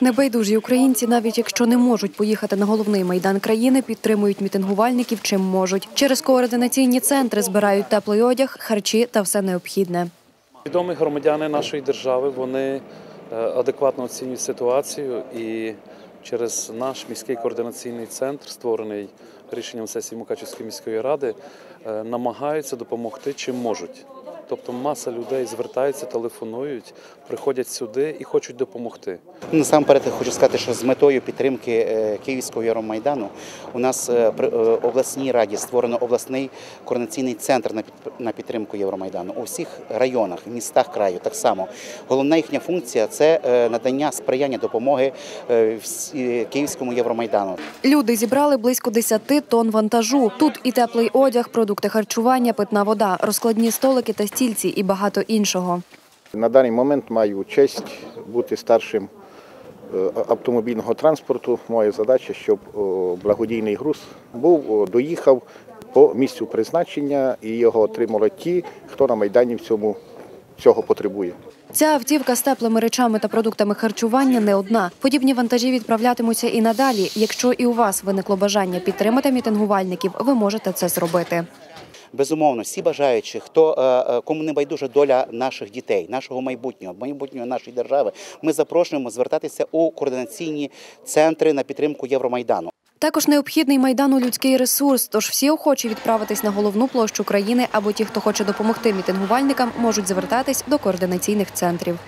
Небайдужі українці, навіть якщо не можуть поїхати на головний майдан країни, підтримують мітингувальників чим можуть. Через координаційні центри збирають теплий одяг, харчі та все необхідне. Відомі громадяни нашої держави вони е, адекватно оцінюють ситуацію і через наш міський координаційний центр, створений рішенням сесії Мукачівської міської ради, е, намагаються допомогти чим можуть. Тобто маса людей звертаються, телефонують, приходять сюди і хочуть допомогти. Насамперед я хочу сказати, що з метою підтримки е, Київського Євромайдану у нас е, при е, обласній раді створено обласний координаційний центр на підтримку Євромайдану у всіх районах, містах краю. Так само головна їхня функція це надання сприяння допомоги Київському Євромайдану. Люди зібрали близько 10 тонн вантажу. Тут і теплий одяг, продукти харчування, питна вода, розкладні столики та стільці і багато іншого. На даний момент маю честь бути старшим е, автомобільного транспорту. Моя задача, щоб благодійний груз був, доїхав по місцю призначення і його отримали ті, хто на Майдані в цьому цього потребує. Ця автівка з теплими речами та продуктами харчування не одна. Подібні вантажі відправлятимуться і надалі. Якщо і у вас виникло бажання підтримати мітингувальників, ви можете це зробити. Безумовно, всі бажаючі, хто е, е, кому не байдужа доля наших дітей, нашого майбутнього, майбутнього нашої держави, ми запрошуємо звертатися у координаційні центри на підтримку Євромайдану. Також необхідний майдану людський ресурс. Тож всі охочі відправитись на головну площу країни або ті, хто хоче допомогти мітингувальникам, можуть звертатись до координаційних центрів.